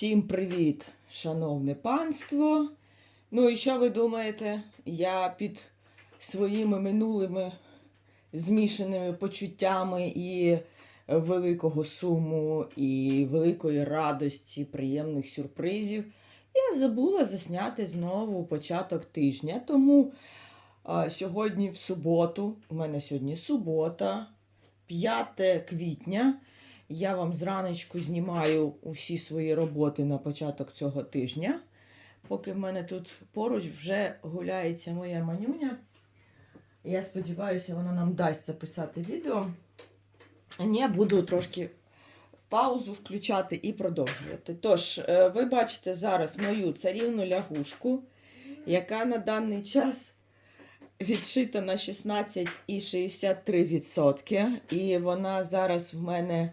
Всім привіт, шановне панство. Ну і що ви думаєте? Я під своїми минулими змішаними почуттями і великого суму, і великої радості, приємних сюрпризів. Я забула засняти знову початок тижня. Тому а, сьогодні в суботу, у мене сьогодні субота, 5 квітня. Я вам зранечку знімаю усі свої роботи на початок цього тижня. Поки в мене тут поруч вже гуляється моя манюня. Я сподіваюся, вона нам дасть записати відео. Ні, буду трошки паузу включати і продовжувати. Тож, е, ви бачите зараз мою царівну лягушку, яка на даний час відшита на 16,63%. І вона зараз в мене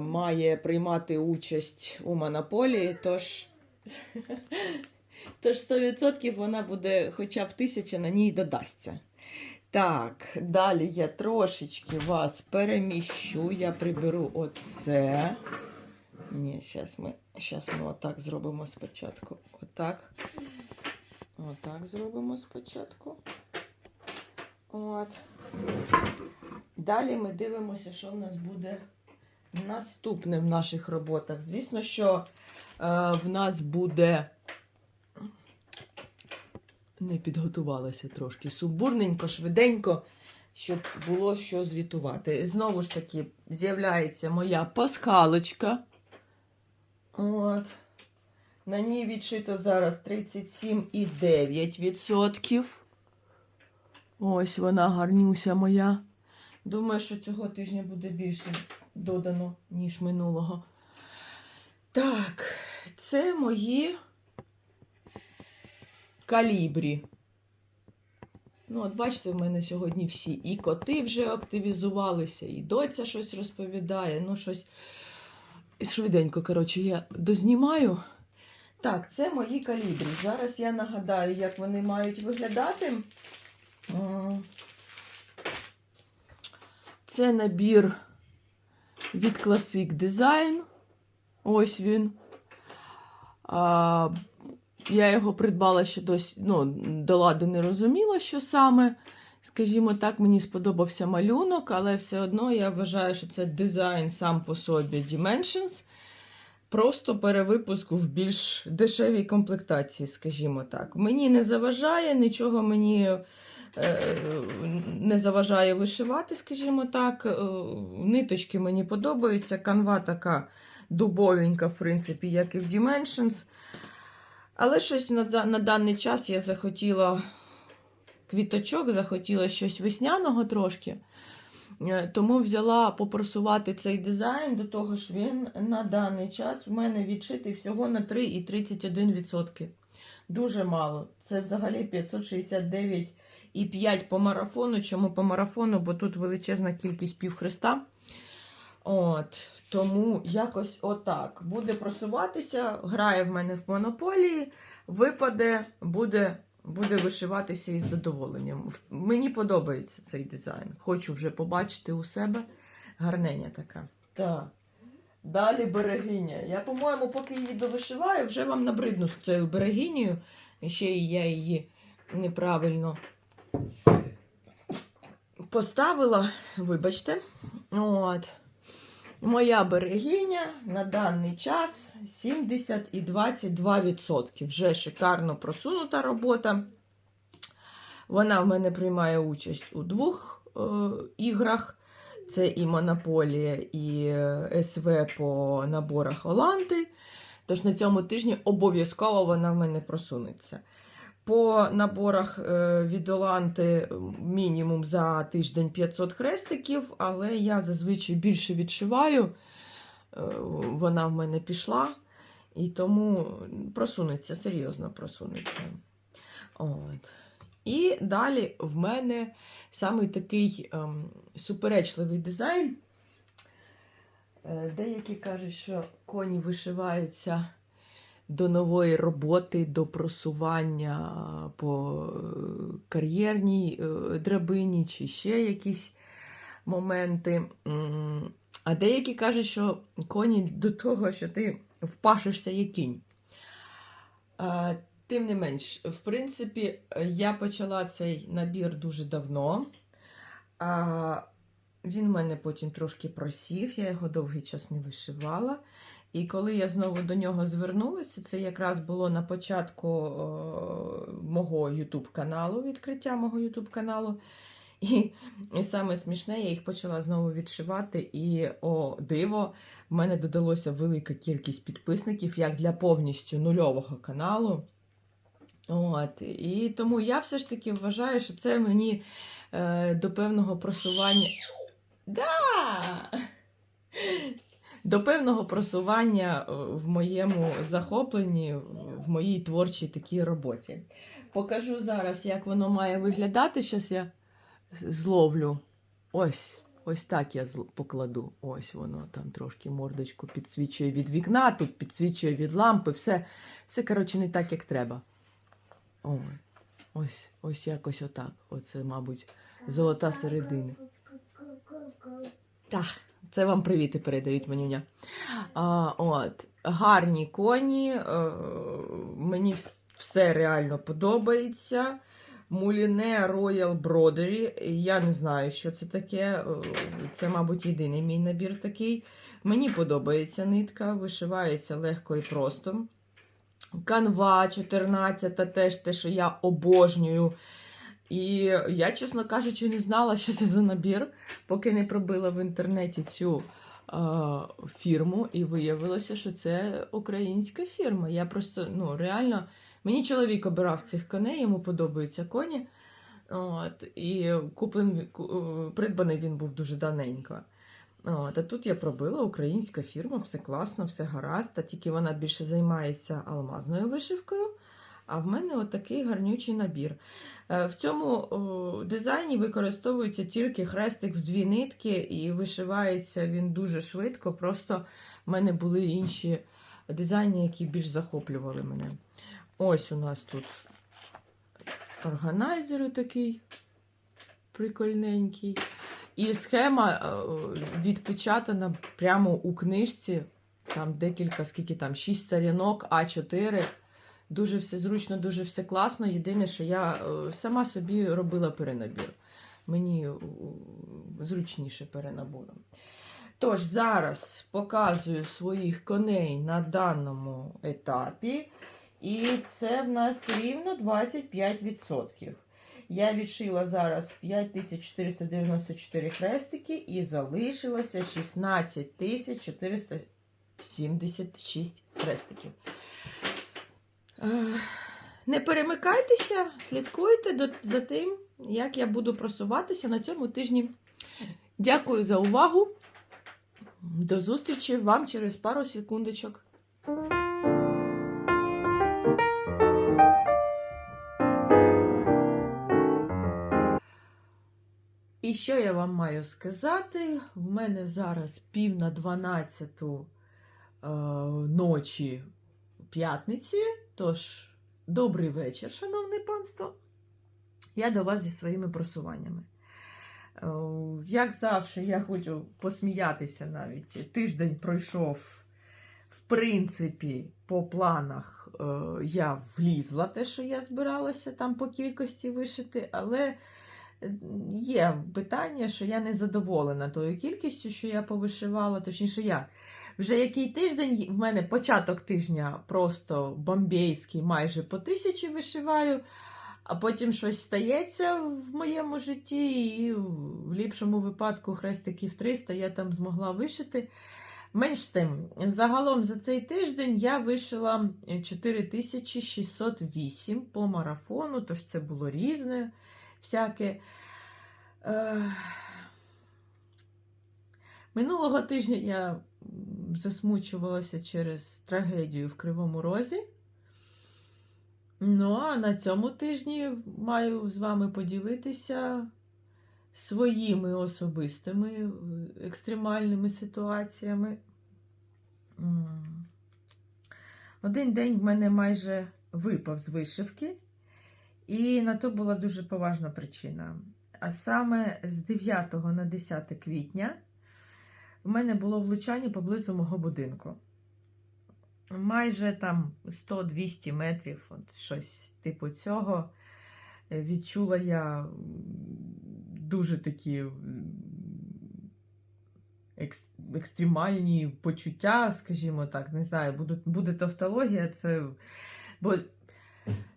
має приймати участь у монополії, тож, тож 100% вона буде хоча б тисяча на ній додасться. Так, далі я трошечки вас переміщу. Я приберу оце. Ні, зараз ми, щас ми отак зробимо спочатку. Отак. Отак зробимо спочатку. От. Далі ми дивимося, що в нас буде наступне в наших роботах. Звісно, що е, в нас буде. Не підготувалася трошки. Субурненько, швиденько, щоб було що звітувати. Знову ж таки, з'являється моя пасхалочка. От. На ній відшито зараз 37,9%. Ось вона гарнюся моя. Думаю, що цього тижня буде більше додано, ніж минулого. Так, це мої калібрі. Ну, от бачите, в мене сьогодні всі і коти вже активізувалися, і доця щось розповідає. Ну, щось швиденько, коротше, я дознімаю. Так, це мої калібрі. Зараз я нагадаю, як вони мають виглядати. Це набір від Classic Design. Ось він. А, я його придбала ще досі, ну, до ладу не розуміла, що саме. Скажімо так, мені сподобався малюнок, але все одно я вважаю, що це дизайн сам по собі Dimensions. Просто перевипуск в більш дешевій комплектації, скажімо так. Мені не заважає, нічого мені не заважає вишивати, скажімо так. Е, Ниточки мені подобаються. Канва така дубовенька, в принципі, як і в Dimensions. Але щось на, на даний час я захотіла квіточок, захотіла щось весняного трошки. Е, Тому взяла попросувати цей дизайн, до того ж він на даний час в мене відшитий всього на 3,31%. Дуже мало. Це взагалі 569,5 по марафону. Чому по марафону? Бо тут величезна кількість півхреста. От, тому якось отак. Буде просуватися, грає в мене в монополії, випаде, буде, буде вишиватися із задоволенням. Мені подобається цей дизайн. Хочу вже побачити у себе гарненя така. Так. Далі берегиня. Я, по-моєму, поки її довишиваю, вже вам набридну з цією берегинею. І ще й я її неправильно поставила. Вибачте. От. Моя берегиня на даний час 70,22%. Вже шикарно просунута робота. Вона в мене приймає участь у двох е, іграх. Це і Монополія, і е, СВ по наборах Оланди. Тож на цьому тижні обов'язково вона в мене просунеться. По наборах е, від Оланти мінімум за тиждень 500 хрестиків, але я зазвичай більше відшиваю. Е, Вона в мене пішла, і тому просунеться, серйозно просунеться. От. І далі в мене самий такий ем, суперечливий дизайн. Е, Деякі кажуть, що коні вишиваються до нової роботи, до просування по е, кар'єрній е, драбині чи ще якісь моменти. А деякі кажуть, що коні до того, що ти впашешся як кінь. Тим не менш, в принципі, я почала цей набір дуже давно. А він в мене потім трошки просів, я його довгий час не вишивала. І коли я знову до нього звернулася, це якраз було на початку о, мого YouTube каналу, відкриття мого YouTube каналу. І, і саме смішне, я їх почала знову відшивати, і о, диво, в мене додалося велика кількість підписників, як для повністю нульового каналу. От, і тому я все ж таки вважаю, що це мені е, до певного просування. Да! До певного просування е, в моєму захопленні, в моїй творчій такій роботі. Покажу зараз, як воно має виглядати. Зараз я зловлю. Ось, ось так я покладу. Ось воно там трошки мордочку підсвічує від вікна, тут підсвічує від лампи. Все, все коротше, не так, як треба. Ой, ось, ось якось отак. Оце, мабуть, золота середина. Так, це вам привіти передають манюня. А, от, гарні коні. Е, мені все реально подобається. Муліне Royal Brodery. Я не знаю, що це таке. Е, Це, мабуть, єдиний мій набір такий. Мені подобається нитка, вишивається легко і просто. Канва 14, теж те, що я обожнюю. І я, чесно кажучи, не знала, що це за набір, поки не пробила в інтернеті цю е, фірму, і виявилося, що це українська фірма. Я просто, ну, реально, мені чоловік обирав цих коней, йому подобаються коні. От, і куплен, е, придбаний він був дуже давненько. От, тут я пробила українська фірма, все класно, все гаразд, а тільки вона більше займається алмазною вишивкою. А в мене отакий гарнючий набір. Е, В цьому дизайні використовується тільки хрестик в дві нитки, і вишивається він дуже швидко. Просто в мене були інші дизайни, які більш захоплювали мене. Ось у нас тут органайзер такий прикольненький. І схема е, відпечатана прямо у книжці. Там декілька, скільки там, 6 сторінок, А4. Дуже все зручно, дуже все класно. Єдине, що я е, сама собі робила перенабір. Мені е, зручніше перенабором. Тож, зараз показую своїх коней на даному етапі. І це в нас рівно 25%. Я відшила зараз 5494 хрестики і залишилося 16476 хрестиків. Не перемикайтеся, слідкуйте за тим, як я буду просуватися на цьому тижні. Дякую за увагу. До зустрічі вам через пару секундочок. І що я вам маю сказати? В мене зараз пів на 12 е, ночі п'ятниці. Тож, добрий вечір, шановне панство. Я до вас зі своїми просуваннями. Е, Як завжди, я хочу посміятися навіть. Тиждень пройшов, в принципі, по планах е, я влізла те, що я збиралася там по кількості вишити, але є питання, що я не задоволена тою кількістю, що я повишивала, точніше як. Вже який тиждень в мене початок тижня просто бомбейський, майже по тисячі вишиваю, а потім щось стається в моєму житті, і в ліпшому випадку хрестиків 300 я там змогла вишити. Менш тим, загалом за цей тиждень я вишила 4608 по марафону, тож це було різне всяке. Е, Минулого тижня я засмучувалася через трагедію в Кривому Розі. Ну, а на цьому тижні маю з вами поділитися своїми особистими е, екстремальними ситуаціями. Один день в мене майже випав з вишивки, і на то була дуже поважна причина. А саме з 9 на 10 квітня в мене було влучання поблизу мого будинку. майже там 100-200 метрів, от щось типу цього. Е, Відчула я дуже такі екстремальні почуття, скажімо так, не знаю, буде, буде тавтологія, це. Бо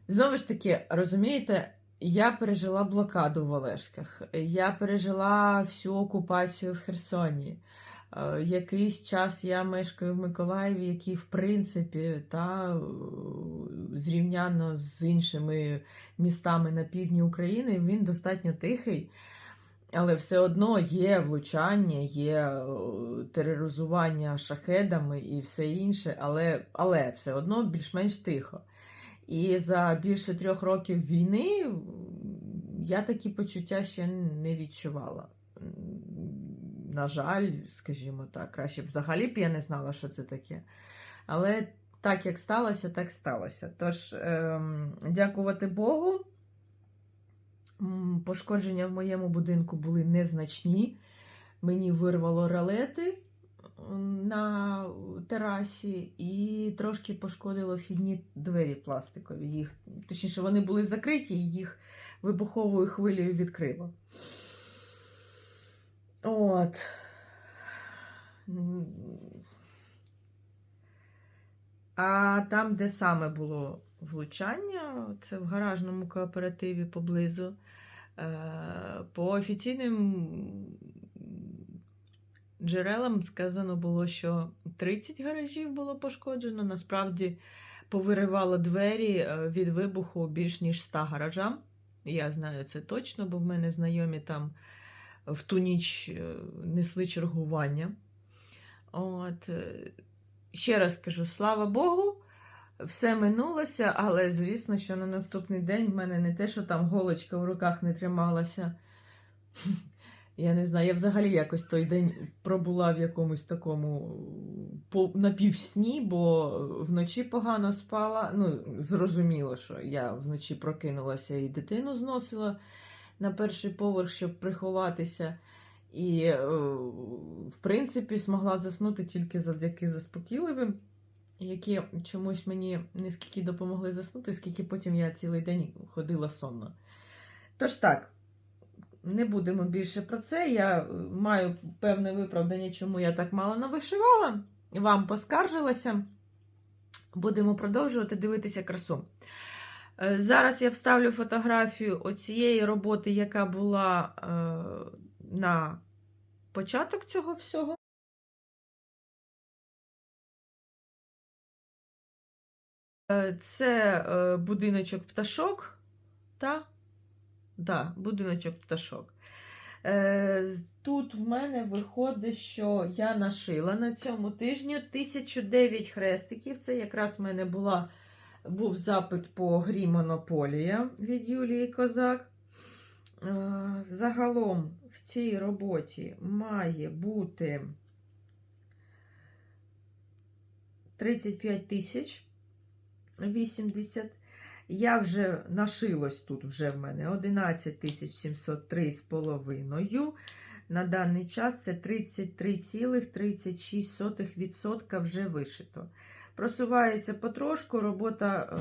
знову ж таки, розумієте, я пережила блокаду в Олешках, я пережила всю окупацію в Херсоні. Е, Якийсь час я мешкаю в Миколаєві, який, в принципі, та, е, зрівняно з іншими містами на півдні України, він достатньо тихий. Але все одно є влучання, є е, тероризування шахедами і все інше, але, але все одно більш-менш тихо. І за більше трьох років війни я такі почуття ще не відчувала. На жаль, скажімо так, краще взагалі б я не знала, що це таке. Але так як сталося, так сталося. Тож, ем, дякувати Богу. Пошкодження в моєму будинку були незначні. Мені вирвало ролети м, на терасі і трошки пошкодило вхідні двері пластикові. Їх, точніше, вони були закриті, і їх вибуховою хвилею відкрило. От. А там, де саме було влучання, це в гаражному кооперативі поблизу. Е, По офіційним джерелам сказано було, що 30 гаражів було пошкоджено. Насправді повиривало двері е, від вибуху більш ніж 100 гаражам. Я знаю це точно, бо в мене знайомі там в ту ніч е, несли чергування. От. е, Ще раз кажу, слава Богу, все минулося, але звісно, що на наступний день в мене не те, що там голочка в руках не трималася. Я не знаю, я взагалі якось той день пробула в якомусь такому напівсні, бо вночі погано спала. Ну, зрозуміло, що я вночі прокинулася і дитину зносила на перший поверх, щоб приховатися. І, е, в принципі, змогла заснути тільки завдяки заспокійливим, які чомусь мені не скільки допомогли заснути, скільки потім я цілий день ходила сонно. Тож так, не будемо більше про це. Я е, маю певне виправдання, чому я так мало навишивала. Вам поскаржилася. Будемо продовжувати дивитися красу. Е, Зараз я вставлю фотографію оцієї роботи, яка була е, на початок цього всього. Це будиночок пташок. Та? Да, будиночок пташок. Е, Тут в мене виходить, що я нашила на цьому тижні 1009 хрестиків. Це якраз в мене була, був запит по грі Монополія від Юлії Козак. Е, Загалом в цій роботі має бути 35 тисяч 80. Я вже нашилось тут вже в мене 11 703 з половиною. На даний час це 33,36% вже вишито. Просувається потрошку, робота. е,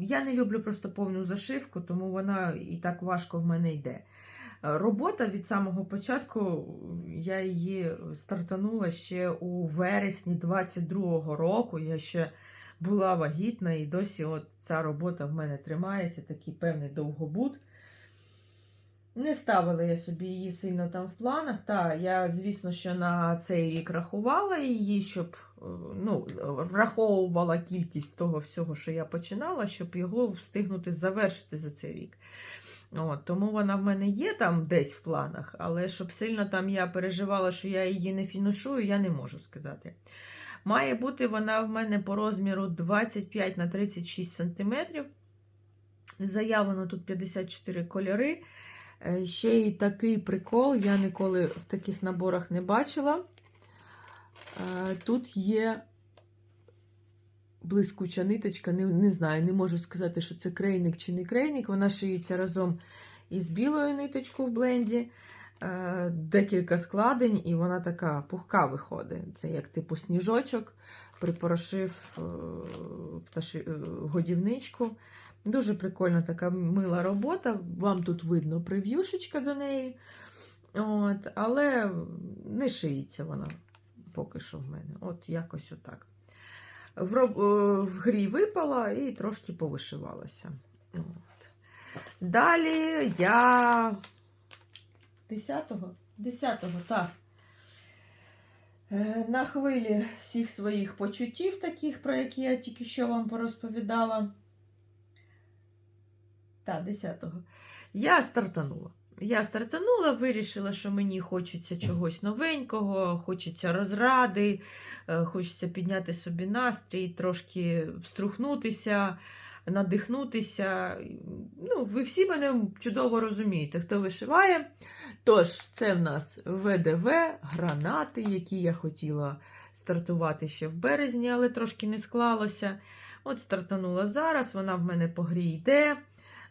Я не люблю просто повну зашивку, тому вона і так важко в мене йде. Робота від самого початку, я її стартанула ще у вересні 22-го року. Я ще була вагітна, і досі от ця робота в мене тримається, такий певний довгобуд. Не ставила я собі її сильно там в планах. Та, я, звісно, що на цей рік рахувала її, щоб е, ну, враховувала кількість того всього, що я починала, щоб його встигнути завершити за цей рік. От, тому вона в мене є там десь в планах, але щоб сильно там я переживала, що я її не фінішую, я не можу сказати. Має бути вона в мене по розміру 25 на 36 см. Заявлено тут 54 кольори. Е, Ще й такий прикол, я ніколи в таких наборах не бачила. Е, Тут є блискуча ниточка, не, не знаю, не можу сказати, що це крейник чи не крейник. Вона шиється разом із білою ниточкою в бленді. Е, Декілька складень, і вона така пухка виходить. Це як типу сніжочок. припорошив е, е, годівничку. Дуже прикольна така мила робота. Вам тут видно прев'юшечка до неї. От, але не шиється вона поки що в мене. От якось отак. В, роб... в грі випала і трошки повишивалася. От. Далі я 10-го? 10-го, так. Е, На хвилі всіх своїх почуттів, таких, про які я тільки що вам порозповідала. Так, 10-го. Я стартанула. Я стартанула, вирішила, що мені хочеться чогось новенького, хочеться розради, е, хочеться підняти собі настрій, трошки вструхнутися, надихнутися. Ну, ви всі мене чудово розумієте, хто вишиває. Тож, це в нас ВДВ, гранати, які я хотіла стартувати ще в березні, але трошки не склалося. От стартанула зараз, вона в мене по грі йде.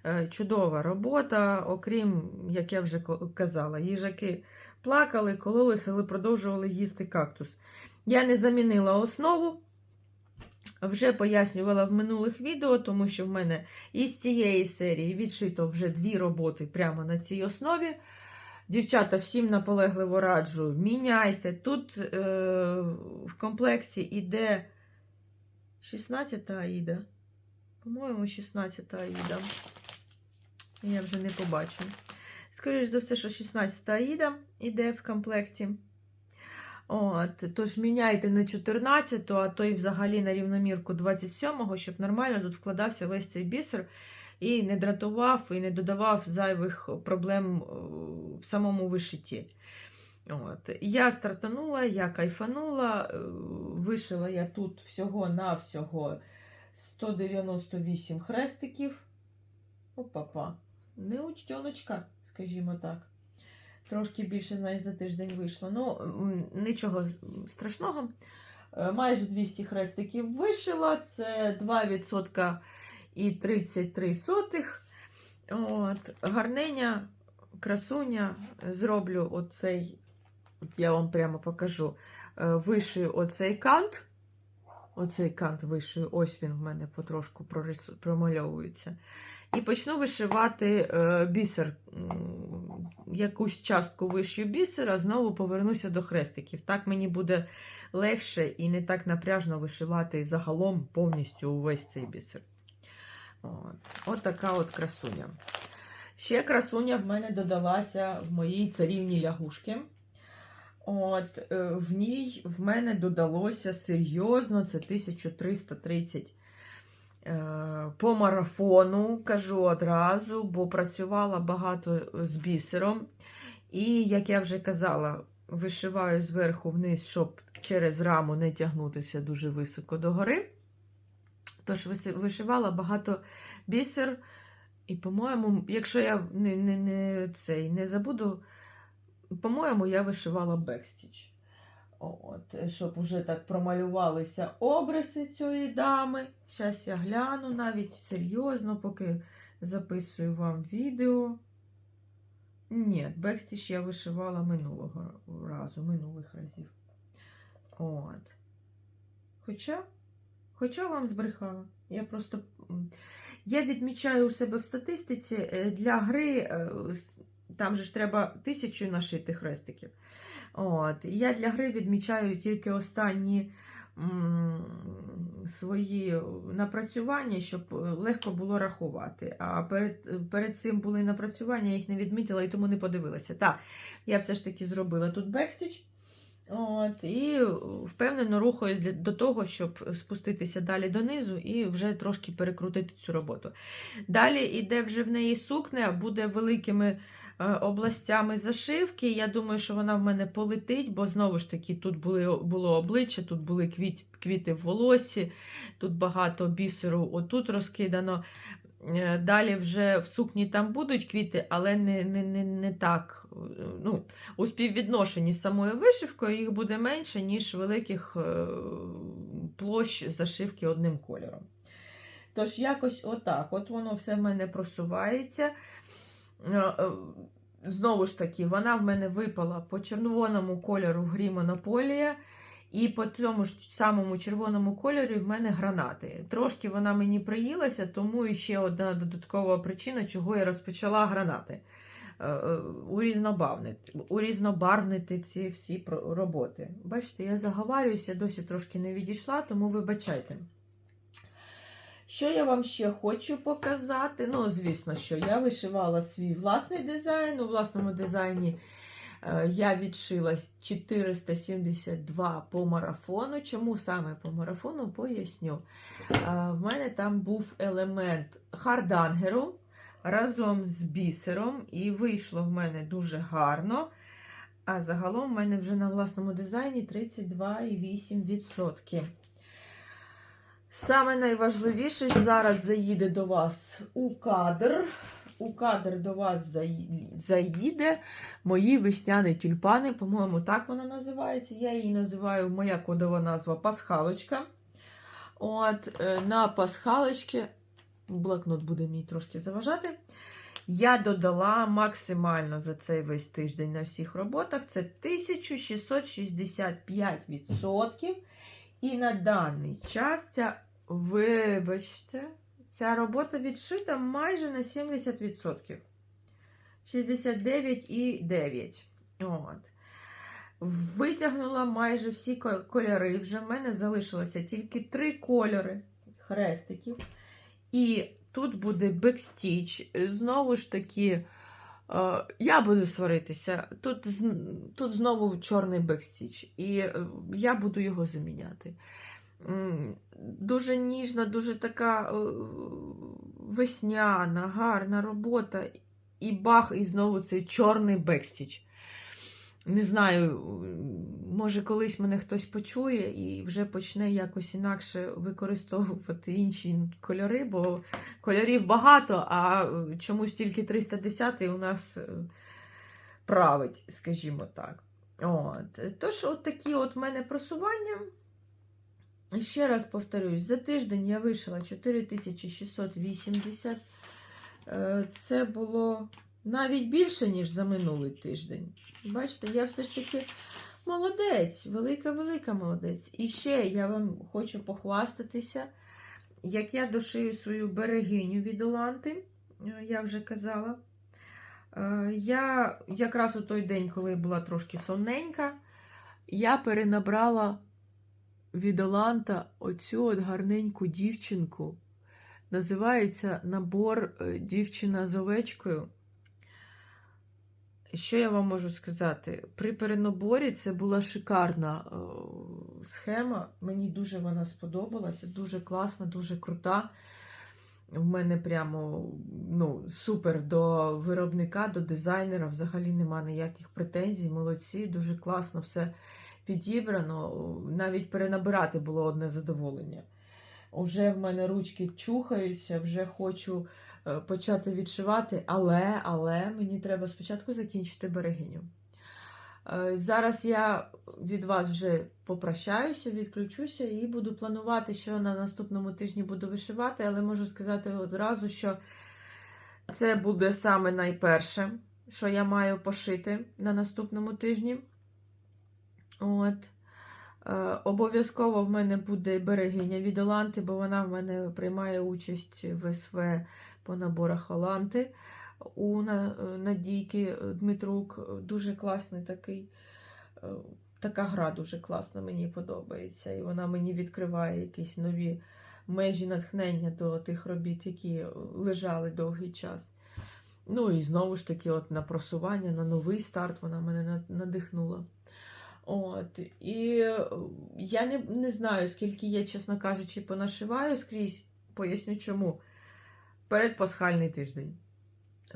Е, Чудова робота, окрім, як я вже казала, їжаки плакали, кололися, але продовжували їсти кактус. Я не замінила основу, вже пояснювала в минулих відео, тому що в мене із цієї серії відшито вже дві роботи прямо на цій основі. Дівчата, всім наполегливо раджу, міняйте. Тут е, в комплекті іде 16 аїда. По-моєму, 16 аїда. Я вже не побачу. Скоріше за все, що 16 аїда іде в комплекті. От, тож міняйте на 14, а то й взагалі на рівномірку 27-го, щоб нормально тут вкладався весь цей бісер і не дратував, і не додавав зайвих проблем е, в самому вишитті. От. Я стартанула, я кайфанула, е, вишила я тут всього-навсього 198 хрестиків. Опа-па. Не учтеночка, скажімо так. Трошки більше, знаєш, за тиждень вийшло. Ну, нічого страшного. Е, Майже 200 хрестиків вишила. Це 2% і 33 сотих. От, гарненя, красуня. Зроблю оцей, от я вам прямо покажу. Е, Вишию оцей кант. Оцей кант вишию, ось він в мене потрошку промальовується. І почну вишивати е, бісер. Якусь частку вишию бісера, знову повернуся до хрестиків. Так мені буде легше і не так напряжно вишивати загалом повністю увесь цей бісер. От, от така от красуня. Ще красуня в мене додалася в моїй царівній лягушки. От, е, в ній в мене додалося серйозно, це 1330 е, по марафону, кажу одразу, бо працювала багато з бісером. І, як я вже казала, вишиваю зверху вниз, щоб через раму не тягнутися дуже високо догори. Тож вишивала багато бісер. І, по-моєму, якщо я не, не, не, цей, не забуду, по-моєму, я вишивала бекстіч. От, щоб уже так промалювалися обриси цієї дами. Зараз я гляну навіть серйозно, поки записую вам відео. Ні, бекстіч я вишивала минулого разу, минулих разів. От. Хоча, хоча вам збрехала. Я просто. Я відмічаю у себе в статистиці е, для гри, е, там же ж треба тисячу нашити хрестиків. От. Я для гри відмічаю тільки останні м, свої напрацювання, щоб е, легко було рахувати. А перед, перед цим були напрацювання, я їх не відмітила і тому не подивилася. Так, я все ж таки зробила тут бекстіч. От, і впевнено рухаюсь до того, щоб спуститися далі донизу і вже трошки перекрутити цю роботу. Далі йде вже в неї сукня, буде великими областями зашивки. Я думаю, що вона в мене полетить, бо знову ж таки тут були, було обличчя, тут були квіт, квіти в волосі, тут багато бісеру отут розкидано. Е, Далі вже в сукні там будуть квіти, але не, не, не, не так. е, Ну, у співвідношенні з самою вишивкою їх буде менше, ніж великих е, площ зашивки одним кольором. Тож, якось отак. От воно все в мене просувається. Е, е, Знову ж таки, вона в мене випала по червоному кольору грі Монополія. І по цьому ж самому червоному кольорі в мене гранати. Трошки вона мені приїлася, тому і ще одна додаткова причина, чого я розпочала гранати. Е, урізнобарвнити, урізнобарвнити ці всі роботи. Бачите, я заговарююся, досі трошки не відійшла, тому вибачайте. Що я вам ще хочу показати? Ну, звісно, що я вишивала свій власний дизайн. У власному дизайні е, я відшила 472 по марафону. Чому саме по марафону? Поясню. Е, В мене там був елемент хардангеру разом з бісером, і вийшло в мене дуже гарно. А загалом в мене вже на власному дизайні 32,8%. Саме найважливіше зараз заїде до вас у кадр. У кадр до вас заїде мої весняні тюльпани. По-моєму, так вона називається. Я її називаю моя кодова назва пасхалочка. От, е, на пасхалочки, блокнот буде мій трошки заважати. Я додала максимально за цей весь тиждень на всіх роботах. Це 1665%. І на даний час ця, вибачте, ця робота відшита майже на 70%. 69,9. От. Витягнула майже всі кольори. Вже в мене залишилося тільки три кольори хрестиків. І тут буде бекстіч. Знову ж таки, е, я буду сваритися. Тут, тут знову чорний бекстіч. І е, я буду його заміняти. Дуже ніжна, дуже така е, весняна, гарна робота. І бах, і знову цей чорний бекстіч. Не знаю, може колись мене хтось почує і вже почне якось інакше використовувати інші кольори, бо кольорів багато, а е, чомусь тільки 310 у нас е, править, скажімо так. От. Тож, от такі от в мене просування. Ще раз повторюсь, за тиждень я вишила 4680. Е, Це було навіть більше, ніж за минулий тиждень. Бачите, я все ж таки молодець, велика-велика молодець. І ще я вам хочу похвастатися, як я дошию свою берегиню від Оланти, е, я вже казала. Е, Я якраз у той день, коли була трошки сонненька, я перенабрала від Оланта оцю от гарненьку дівчинку. Називається набор е, дівчина з овечкою. Що я вам можу сказати? При перенаборі це була шикарна е, схема. Мені дуже вона сподобалася, дуже класна, дуже крута. В мене прямо ну, супер до виробника, до дизайнера. Взагалі нема ніяких претензій. Молодці, дуже класно все підібрано. Навіть перенабирати було одне задоволення. Уже в мене ручки чухаються, вже хочу е, почати відшивати, але, але мені треба спочатку закінчити берегиню. Е, Зараз я від вас вже попрощаюся, відключуся і буду планувати, що на наступному тижні буду вишивати, але можу сказати одразу, що це буде саме найперше, що я маю пошити на наступному тижні. От. Е, Обов'язково в мене буде берегиня від Оланти, бо вона в мене приймає участь в СВ по наборах Оланти у Надійки Дмитрук. Дуже класний такий. е, Така гра дуже класна, мені подобається. І вона мені відкриває якісь нові межі натхнення до тих робіт, які лежали довгий час. Ну і знову ж таки, от на просування, на новий старт вона мене надихнула. От, і е, я не, не знаю, скільки я, чесно кажучи, понашиваю скрізь, поясню чому. Передпасхальний тиждень.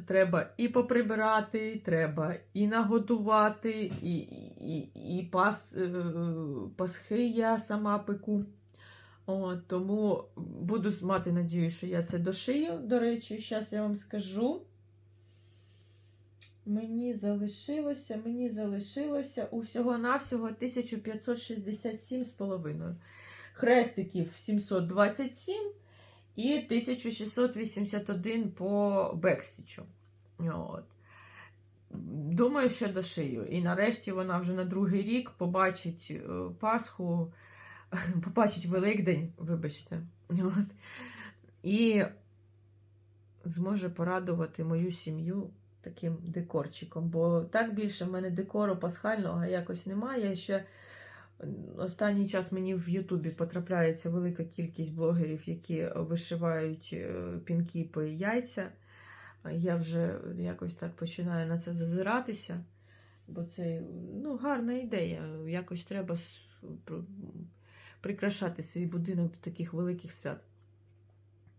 Треба і поприбирати, треба і наготувати, і, і, і пас, е, пасхи я сама пеку. От, тому буду мати надію, що я це дошию. До речі, зараз я вам скажу. Мені залишилося, мені залишилося усього-навсього 1567,5. Хрестиків 727 і 1681 по бекстічу. От. думаю, що дошию. І нарешті вона вже на другий рік побачить е, Пасху, побачить Великдень, вибачте. От. І зможе порадувати мою сім'ю таким декорчиком. Бо так більше в мене декору пасхального якось немає. Ще останній час мені в Ютубі потрапляється велика кількість блогерів, які вишивають е, пінкіпи і яйця. Я вже якось так починаю на це зазиратися, бо це ну, гарна ідея. Якось треба прикрашати свій будинок до таких великих свят.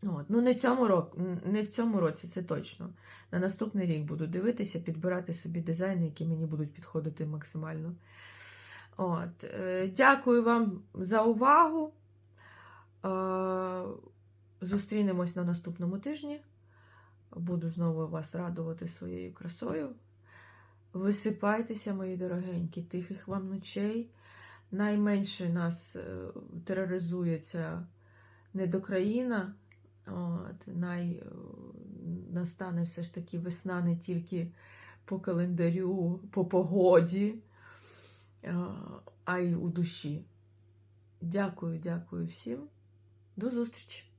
От. Ну, не, цьому рок, не в цьому році, це точно. На наступний рік буду дивитися, підбирати собі дизайни, які мені будуть підходити максимально. От. е, Дякую вам за увагу. Е, Зустрінемось на наступному тижні. Буду знову вас радувати своєю красою. Висипайтеся, мої дорогенькі, тихих вам ночей. Найменше нас е, тероризує ця недокраїна. От, най, е, настане все ж таки весна не тільки по календарю, по погоді, е, а й у душі. Дякую, дякую всім. До зустрічі!